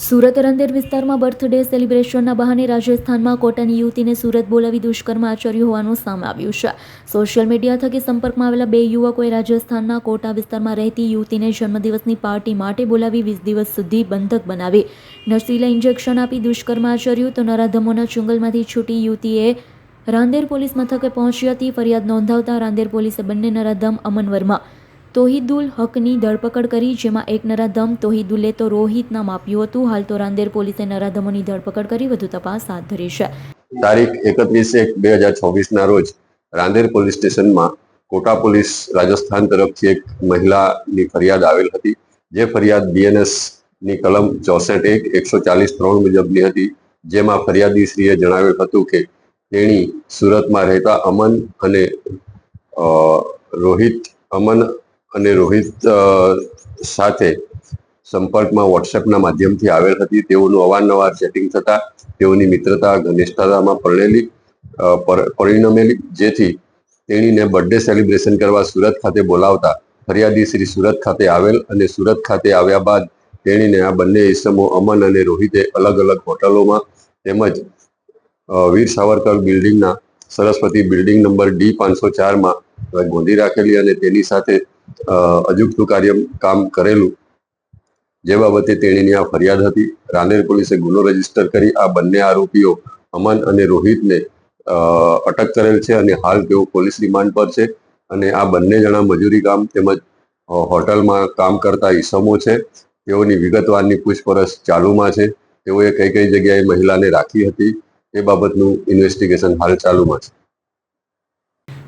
સુરત રંદેર વિસ્તારમાં બર્થડે સેલિબ્રેશનના બહાને રાજસ્થાનમાં કોટાની યુવતીને સુરત બોલાવી દુષ્કર્મ આચર્યું હોવાનું સામે આવ્યું છે. સોશિયલ મીડિયા થકી સંપર્કમાં આવેલા બે યુવકોએ રાજસ્થાનના કોટા વિસ્તારમાં રહેતી યુવતીને જન્મદિવસની પાર્ટી માટે બોલાવી વીસ દિવસ સુધી બંધક બનાવી. નસીલા ઇન્જેક્શન આપી દુષ્કર્મ આચર્યું તો નરાધમોના ચુંગલમાંથી છૂટી યુવતીએ રાંદેર પોલીસ મથકે પહોંચી હતી. ફરિયાદ નોંધાવતા રાંદેર પોલીસે બંને નરાધમ અમન વર્મા તોહિદુલ હકની ધરપકડ કરી, જેમાં એક નરાધમ તોહિદુલે તો રોહિત નામ આપ્યું હતું. હાલ તો રાંદેર પોલીસે નરાધમોની ધરપકડ કરી, વધુ તપાસ હાથ ધરી છે. તારીખ એકત્રીસ એક બે હજાર ચોવીસના રોજ રાંદેર પોલીસ સ્ટેશનમાં કોટા પોલીસ રાજસ્થાન તરફથી એક મહિલાની ફરિયાદ આવેલ હતી, જે ફરિયાદ બીએનએસની કલમ ચોસઠ એક એકસો ચાલીસ ત્રણ મુજબની હતી, જેમાં ફરિયાદીશ્રીએ જણાવ્યું હતું કે તેણી સુરતમાં રહેતા અમન અને રોહિત અમન અને રોહિત સાથે સંપર્કમાં વોટ્સએપના માધ્યમથી આવેલ હતી. તેઓનું અવારનવાર ચેટિંગ થતા, તેઓની મિત્રતા ઘનિષ્ઠતામાં પરણેલી પર- પરિણમેલી. જેથી તેણીને બર્થડે સેલિબ્રેશન કરવા સુરત ખાતે બોલાવતા ફરિયાદી શ્રી સુરત ખાતે આવેલ અને સુરત ખાતે આવ્યા બાદ તેણીને આ બંને ઇસમો અમન અને રોહિતે અલગ અલગ હોટલોમાં તેમજ વીર સાવરકર બિલ્ડિંગના સરસ્વતી બિલ્ડિંગ નંબર ડી પાંચસો ચારમાં ગોંધી રાખેલી અને તેની સાથે અજુગતું કાર્ય કામ કરેલું. જે બાબતે તેણીની આ ફરિયાદ હતી. રાંદેર પોલીસે ગુનો રજિસ્ટર કરી આ બંને આરોપીઓ અમન અને રોહિતને અટક કરેલ છે અને હાલ તેઓ પોલીસ રિમાન્ડ પર છે અને આ બંને જણા મજૂરી કામ તેમજ હોટલમાં કામ કરતા ઈસમો છે. તેઓની વિગતવારની પૂછપરછ ચાલુમાં છે. તેઓએ કઈ કઈ જગ્યાએ મહિલાને રાખી હતી. એ બાબતનું ઇન્વેસ્ટિગેશન હાલ ચાલુમાં છે.